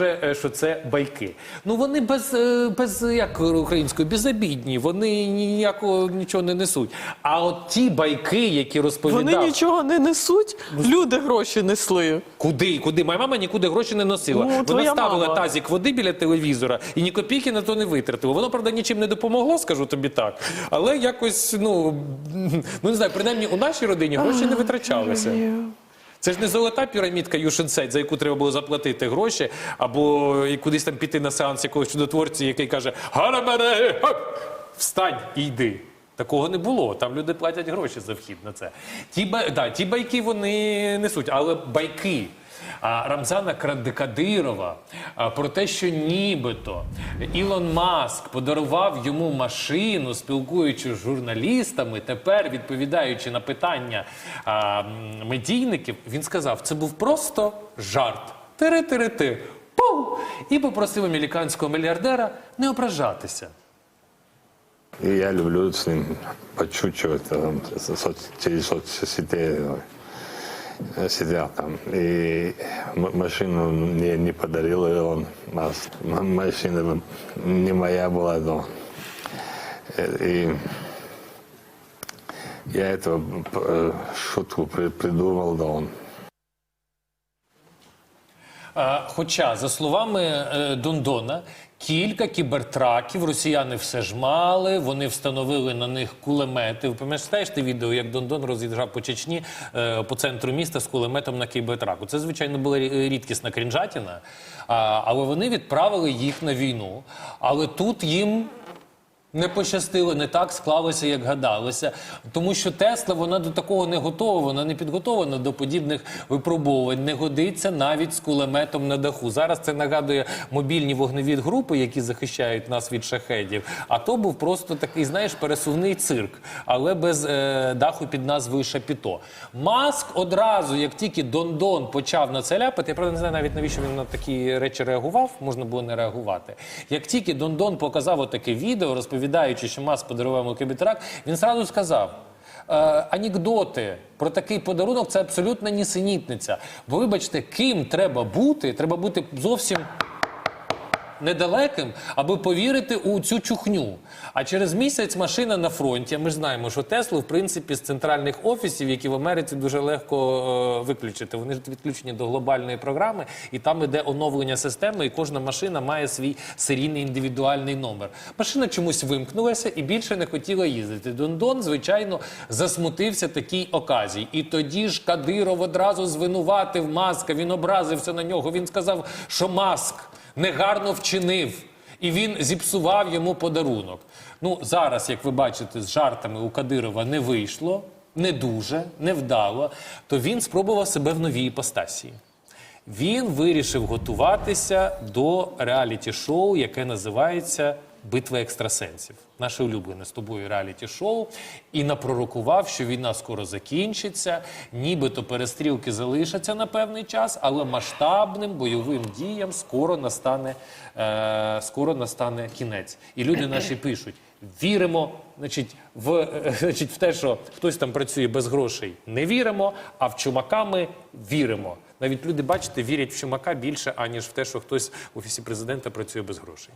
е, що це байки. Ну вони без, е, без як українською, безобідні, вони ніякого нічого не несуть. А от ті байки, які розповідав, Вони нічого не несуть, люди гроші несли. куди, куди? Моя мама нікуди гроші не носила. Ну, Вона ставила мама. тазик води біля телевізора і ні копійки на то не витратила. Воно, правда, нічим не допомогло, скажу тобі так. Але якось, ну, ну не знаю, принаймні у нашій родині гроші не витрачалися. Це ж не золота пірамідка Юшенсеть, за яку треба було заплатити гроші, або кудись там піти на сеанс якогось чудотворця, який каже Гарамере, хоп! встань і йди. Такого не було. Там люди платять гроші за вхід на це. Ті, да, ті байки вони несуть, але байки. Рамзана Кра- Кадирова а, про те, що нібито Ілон Маск подарував йому машину, спілкуючись з журналістами. Тепер, відповідаючи на питання медійників, він сказав: це був просто жарт. Тири-тири-ти. Пу! І попросив американського мільярдера не ображатися. И я люблю со- соц- через соцсети, э, сидя там. И м- машину мне не подарил он. Маск. М- Машина не моя была, но... э, И я эту э, шутку при- придумал, да он. Хоча, за словами е, Дондона, кілька кібертраків росіяни все ж мали, вони встановили на них кулемети. Ви пам'ятаєш те відео, як Дондон роз'їжджав по Чечні е, по центру міста з кулеметом на кібертраку? Це, звичайно, була рідкісна крінжатіна, але вони відправили їх на війну. Але тут їм не пощастило, не так склалося, як гадалося. Тому що Тесла вона до такого не готова, вона не підготовлена до подібних випробувань. Не годиться навіть з кулеметом на даху. Зараз це нагадує мобільні вогневі групи, які захищають нас від шахедів. А то був просто такий, знаєш, пересувний цирк, але без е, даху під назвою Шапіто. Маск одразу, як тільки Дондон почав на це ляпати, я правда не знаю навіть навіщо він на такі речі реагував, можна було не реагувати. Як тільки Дондон показав отаке відео, розповідаючи, що Маск подарував йому кібітрак, він сразу сказав. Е, анекдоти про такий подарунок це абсолютна нісенітниця. Бо вибачте, ким треба бути? Треба бути зовсім недалеким, аби повірити у цю чухню. А через місяць машина на фронті. Ми ж знаємо, що Теслу, в принципі, з центральних офісів, які в Америці дуже легко е, виключити. Вони ж відключені до глобальної програми, і там іде оновлення системи, і кожна машина має свій серійний індивідуальний номер. Машина чомусь вимкнулася і більше не хотіла їздити. Дондон, звичайно, засмутився такій оказії. І тоді ж Кадиров одразу звинуватив Маска. Він образився на нього. Він сказав, що Маск негарно вчинив. І він зіпсував йому подарунок. Ну, зараз, як ви бачите, з жартами у Кадирова не вийшло, не дуже, не вдало, то він спробував себе в новій іпостасії. Він вирішив готуватися до реаліті-шоу, яке називається Битва екстрасенсів. Наше улюблене з тобою реаліті-шоу. І напророкував, що війна скоро закінчиться, нібито перестрілки залишаться на певний час, але масштабним бойовим діям скоро настане, е, скоро настане кінець. І люди наші пишуть: віримо, значить, в, е, значить, в те, що хтось там працює без грошей, не віримо, а в чумака ми віримо. Навіть люди, бачите, вірять в чумака більше, аніж в те, що хтось в офісі президента працює без грошей.